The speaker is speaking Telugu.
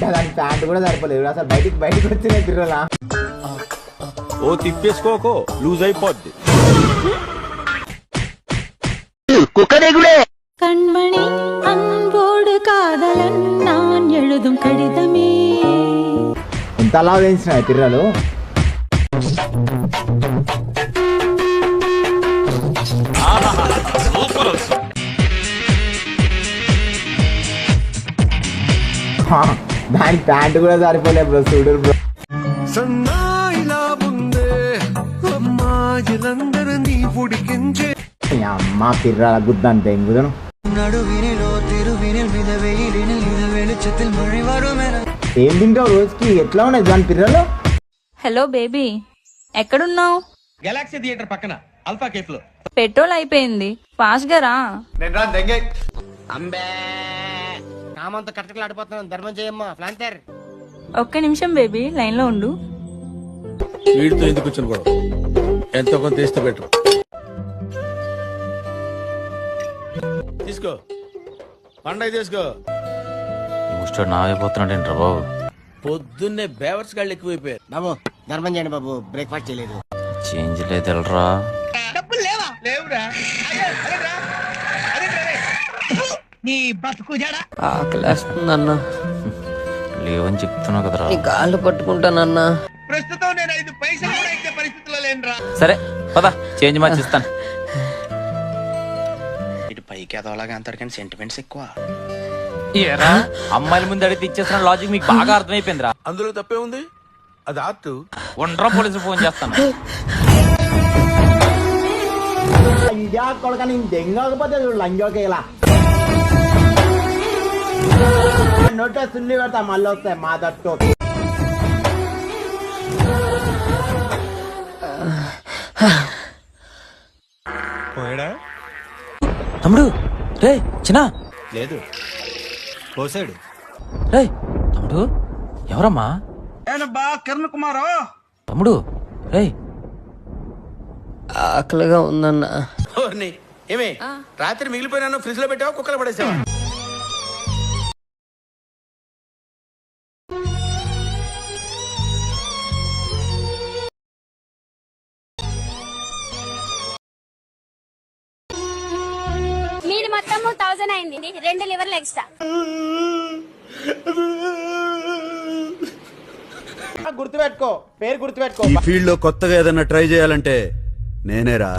కూడా సరిపోలేదు అసలు బయటికి బయటికి వచ్చినాయి పిర్రలా ఓ తిప్పేసుకోకో లూజ్ అయిపోద్ది கண்மணி அன்போடு காதலன் நான் எழுதும் கடிதமே ఎంత అలా వేయించినాయి పిర్రలు హా, దాని ప్యాంట్ కూడా సరిపోలే బ్రో చూడు బ్రో. అమ్మా పిర్రాల గుద్దాను తెంగుదను ఏం తింటావు రోజుకి? ఎట్లా ఉన్నాయి దాని పిర్రలు? హలో బేబీ ఎక్కడున్నావు? గెలాక్సీ థియేటర్ పక్కన అల్ఫా కేఫ్లో పెట్రోల్ అయిపోయింది. ఫాస్ట్గా రా అంబే. కామంత కట్టకలాడిపోతున్నాను ధర్మం చేయమ్మా ఫ్లాంతర్ ఒక్క నిమిషం బేబీ లైన్లో ఉండు. వీడితో ఎందుకు వచ్చిన గొడవ? ఎంతో కొంత తీస్తే బెటర్. తీసుకో. పండగ తీసుకో. ముస్టాడు నా అయిపోతున్నాడేంట్రా బాబు? పొద్దున్నే బేవర్స్ గాళ్ళు ఎక్కువైపోయారు. బాబు ధర్మం చేయండి బాబు బ్రేక్ఫాస్ట్ చేయలేదు. చేంజ్ డబ్బులు లేవా? లేవురా. నీ బతుకు జడా. ఆకలేస్తుందన్నా. లేవని చెప్తున్నావు కదరా. నీ కాళ్ళు పట్టుకుంటానన్నా. ప్రస్తుతం నేను ఐదు పైసలు కూడా ఇచ్చే పరిస్థితిలో లేనురా. సరే పద చేంజ్ మార్చి ఇస్తాను ఇటు పైకి ఎదవలాగా అంటారు కానీ సెంటిమెంట్స్ ఎక్కువ. ఏరా అమ్మాయిల ముందు అడిగితే ఇచ్చేసిన లాజిక్ మీకు బాగా అర్థమైపోయిందిరా. అందులో తప్పే ఉంది? అది ఆర్ట్. ఒండ్రా పోలీసు ఫోన్ చేస్తాను. లంజా కొడక నేను దెంగకపోతే చూడు నోటే సుల్లి పెడతా మళ్ళీ వస్తాయి మా దట్టు. పోయాడా? తమ్ముడు రే చిన్న. లేదు. పోసాడు. రే తమ్ముడు ఎవరమ్మా? బా కిరణ్ కుమార్. తమ్ముడు రే. ఆకలిగా ఉందన్నా. ఏమే? రాత్రి మిగిలిపోయినాను ఫ్రిడ్జ్లో పెట్టావా కుక్కలు పడేసావా? మొత్తం థౌసండ్ అయింది. రెండు లివర్లు ఎక్స్ట్రా గుర్తుపెట్టుకో పేరు గుర్తుపెట్టుకో. ఈ ఫీల్డ్లో కొత్తగా ఏదైనా ట్రై చేయాలంటే నేనే రా